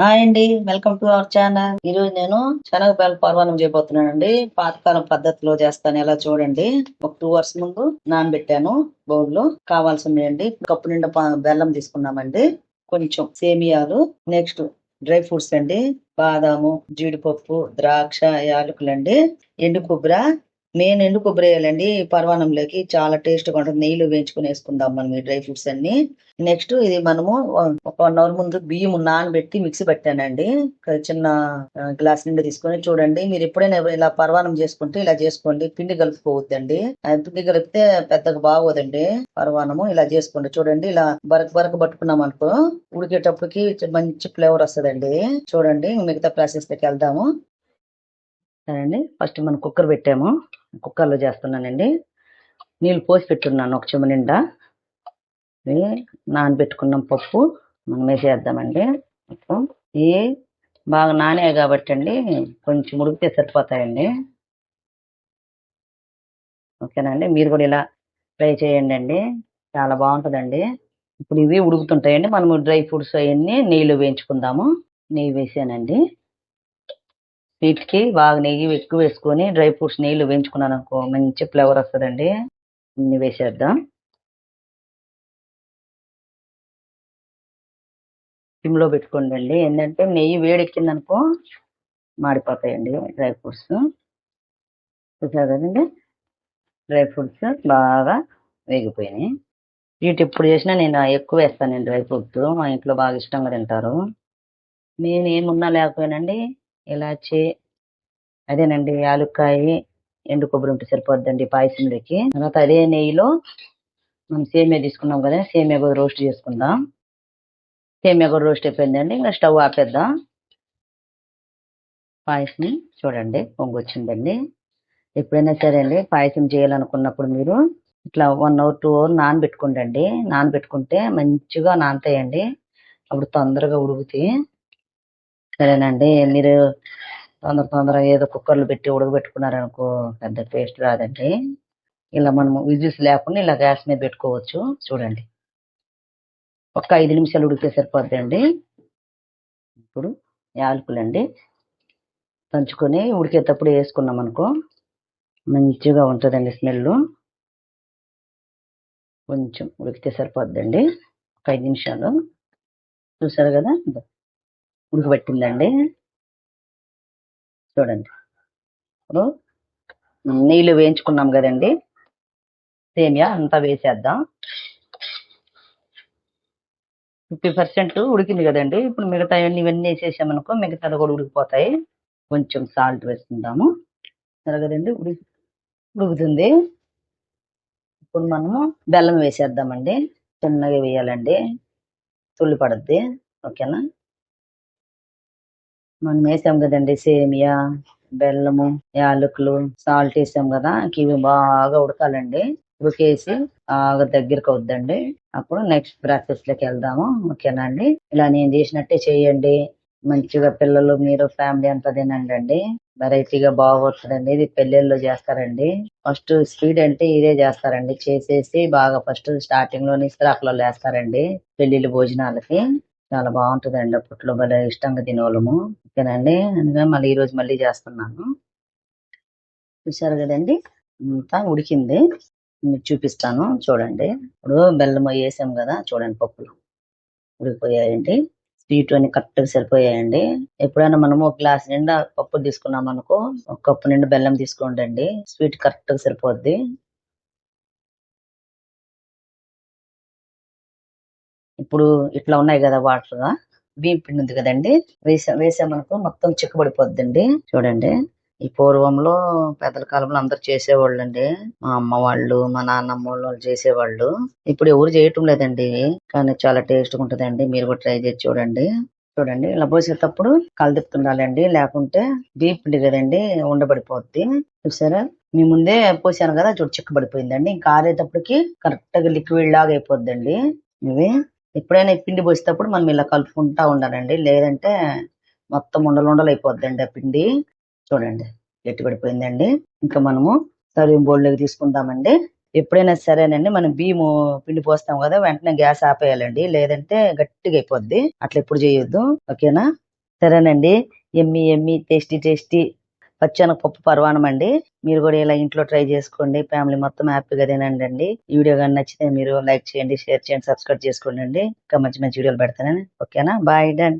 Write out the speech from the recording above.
Hi అండి. Welcome to our channel. ఈరోజు నేను శనగపేల పర్వాణం చేయబోతున్నానండి. పాతకాలం పద్ధతిలో చేస్తాను. ఎలా చూడండి. ఒక టూ అవర్స్ ముందు నానబెట్టాను బౌల్లో కావాల్సింది అండి కప్పు నిండా బెల్లం తీసుకున్నామండి. కొంచెం సేమియాలు నెక్స్ట్ డ్రై ఫ్రూట్స్ అండి. బాదాము జీడిపప్పు ద్రాక్ష యాలకులండి. ఎండు కొబ్బరి మెయిన్ ఎండు కొబ్బరి వేయాలండి పర్వాణంలోకి చాలా టేస్ట్గా ఉంటుంది. నెయ్యిలో వేయించుకుని వేసుకుందాం మనం ఈ డ్రై ఫ్రూట్స్ అన్ని. నెక్స్ట్ ఇది మనము ఒక వన్ అవర్ ముందు బియ్యం నానబెట్టి మిక్సీ పెట్టానండి. చిన్న గ్లాస్ నిండా తీసుకొని చూడండి. మీరు ఎప్పుడైనా ఇలా పర్వాణం చేసుకుంటే ఇలా చేసుకోండి. పిండి కలుపుకోవద్దండి. పిండి కలిపితే పెద్దగా బాగోదండి. పర్వాణము ఇలా చేసుకోండి. చూడండి ఇలా బరక బరక పట్టుకున్నాం అనుకో ఉడికేటప్పటికి మంచి ఫ్లేవర్ వస్తదండి. చూడండి మిగతా ప్రాసెస్లోకి వెళ్దాము. సరేండి ఫస్ట్ మనం కుక్కర్ పెట్టాము. కుక్కర్లో చేస్తున్నానండి. నీళ్ళు పోసి పెట్టున్నాను ఒక చెమ్మ నిండా. నానబెట్టుకున్నాం పప్పు మనం వేసేద్దామండి. ఇవి బాగా నానే కాబట్టి అండి కొంచెం ఉడికితే సరిపోతాయండి. ఓకేనండి మీరు కూడా ఇలా ట్రై చేయండి అండి. చాలా బాగుంటుందండి. ఇప్పుడు ఇవి ఉడుకుతుంటాయండి. మనము డ్రై ఫ్రూట్స్ అవన్నీ నెయ్యిలో వేయించుకుందాము. నెయ్యి వేసానండి. వీటికి బాగా నెయ్యి ఎక్కువ వేసుకొని డ్రై ఫ్రూట్స్ నెయ్యి వేయించుకున్నాను అనుకో మంచి ఫ్లేవర్ వస్తుందండి. ఇన్ని వేసేద్దాం. సిమ్లో పెట్టుకోండి అండి ఏంటంటే నెయ్యి వేడెక్కింది అనుకో మాడిపోతాయండి డ్రై ఫ్రూట్స్. చూసారు కదండి? డ్రై ఫ్రూట్స్ బాగా వేగిపోయినాయి. వీటి ఎప్పుడు చేసినా నేను ఎక్కువ వేస్తాను డ్రై ఫ్రూట్స్. మా ఇంట్లో బాగా ఇష్టంగా తింటారు. నేను ఏమున్నా లేకపోయినండి ఇలాచి అదేనండి యాలుక్కాయి ఎండు కొబ్బరి ఉంటే సరిపోద్దండి పాయసంలోకి. తర్వాత అదే నెయ్యిలో మనం సేమియా తీసుకున్నాం కదా సేమియా కూడా రోస్ట్ చేసుకుందాం. సేమియా కూడా రోస్ట్ అయిపోయిందండి ఇంకా స్టవ్ ఆపేద్దాం. పాయసం చూడండి పొంగొచ్చిందండి. ఎప్పుడైనా సరే అండి పాయసం చేయాలనుకున్నప్పుడు మీరు ఇట్లా వన్ అవర్ టూ అవర్ నానబెట్టుకోండి నానబెట్టుకుంటే మంచిగా నానతాయండి. అప్పుడు తొందరగా ఉడుకుతాయి. సరేనండి మీరు తొందర తొందరగా ఏదో కుక్కర్లు పెట్టి ఉడకబెట్టుకున్నారనుకో పెద్ద టేస్ట్ రాదండి ఇలా మనము విజిల్స్ లేకుండా ఇలా గ్యాస్ మీద పెట్టుకోవచ్చు. చూడండి. ఒక ఐదు నిమిషాలు ఉడికితే సరిపోద్దండి. ఇప్పుడు యాలకులండి దంచుకొని ఉడికేటప్పుడు వేసుకున్నాం అనుకో మంచిగా ఉంటుందండి స్మెల్ కొంచెం ఉడికితే సరిపోద్దండి. ఒక ఐదు నిమిషాలు. చూసారు కదా? ఉడకబెట్టిందండి. చూడండి. ఇప్పుడు నీళ్ళు వేయించుకున్నాం కదండి. సేమియా అంతా వేసేద్దాం. ఫిఫ్టీ పర్సెంట్ ఉడికింది కదండి. ఇప్పుడు మిగతా ఇవన్నీ ఇవన్నీ వేసేసామనుకో మిగతాది కూడా ఉడికిపోతాయి. కొంచెం సాల్ట్ వేసుకుందాము. సరే కదండి ఉడికి ఉడుకుతుంది. ఇప్పుడు మనము బెల్లం వేసేద్దామండి. చిన్నగా వేయాలండి. తుల్లి పడుద్ది. ఓకేనా? మనం వేసాం కదండి సేమియా బెల్లము యాలకులు సాల్ట్ వేసాం కదా ఇవి బాగా ఉడకాలండి. ఉడికేసి బాగా దగ్గరికి అవుద్దండి. అప్పుడు నెక్స్ట్ ప్రాసెస్లోకి వెళ్దాము ఓకేనా అండి? ఇలా నేను చేసినట్టే చేయండి. మంచిగా పిల్లలు మీరు ఫ్యామిలీ అంతా తినండి వెరైటీగా బాగుంటుందండి ఇది పెళ్ళిళ్ళలో చేస్తారండి. ఫస్ట్ స్పీడ్ అంటే ఇదే చేస్తారండి. చేసేసి బాగా ఫస్ట్ స్టార్టింగ్లో వేస్తారండి. పెళ్ళిళ్ళ భోజనాలకి. చాలా బాగుంటుందండి. అప్పట్లో భలే ఇష్టంగా తినేవాళ్ళము. ఓకేనండి? అందుకని మళ్ళీ ఈ రోజు మళ్ళీ చేస్తున్నాను. చూసారు కదండి? అంతా ఉడికింది. మీకు చూపిస్తాను. చూడండి. ఇప్పుడు బెల్లం వేసాం కదా? చూడండి పప్పులు. ఉడికిపోయాయండి. స్వీట్ అన్ని కరెక్ట్గా సరిపోయాయండి. ఎప్పుడైనా మనము ఒక గ్లాస్ నిండా పప్పు తీసుకున్నాం అనుకో ఒక కప్పు నిండా బెల్లం తీసుకోండి స్వీట్ కరెక్ట్గా సరిపోద్ది. ఇప్పుడు ఇట్లా ఉన్నాయి కదా వాటర్ బియ్యం పిండి ఉంది కదండి. వేసా వేసామనుకో మొత్తం చిక్కబడిపోద్దండి. చూడండి. ఈ పూర్వంలో పెద్దల కాలంలో అందరు చేసేవాళ్ళు అండి మా అమ్మ వాళ్ళు మా నాన్నమ్మ వాళ్ళు చేసేవాళ్ళు. ఇప్పుడు ఎవరు చేయటం లేదండి కానీ చాలా టేస్ట్ ఉంటదండి. మీరు కూడా ట్రై చేసి చూడండి. చూడండి. ఇలా పోసేటప్పుడు కలదిపుతుండాలండి లేకుంటే బియ్యం పిండి కదండి ఉండబడిపోద్ది. చూసారా? మీ ముందే పోసాను కదా చూడు చిక్కబడిపోయిందండి. ఇంకా ఆరేటప్పటికి కరెక్ట్గా లిక్విడ్ లాగా అయిపోద్దండి ఇవి. ఎప్పుడైనా పిండి పోసేటప్పుడు మనం ఇలా కలుపుకుంటా ఉండాలండి. లేదంటే మొత్తం ఉండలు ఉండలు అయిపోద్దండి ఆ పిండి. చూడండి గట్టి పడిపోయిందండి. ఇంకా మనము సర్వింగ్ బౌల్ తీసుకుంటామండి తీసుకుందామండి. ఎప్పుడైనా సరేనండి మనం బియ్యము పిండి పోస్తాం కదా వెంటనే గ్యాస్ ఆపేయాలండి. లేదంటే గట్టిగా అయిపోద్ది. అట్లా ఎప్పుడు చేయొద్దు. ఓకేనా? సరేనండి. Yummy yummy tasty tasty. పచ్చెనగపప్పు పర్వాణం అండి మీరు కూడా ఇలా ఇంట్లో ట్రై చేసుకోండి. ఫ్యామిలీ మొత్తం హ్యాపీగా తినండి అండి ఈ వీడియో కానీ నచ్చితే మీరు లైక్ చేయండి షేర్ చేయండి సబ్స్క్రైబ్ చేసుకోండి ఇంకా మంచి మంచి వీడియోలు పెడతానని. ఓకేనా? Bye done.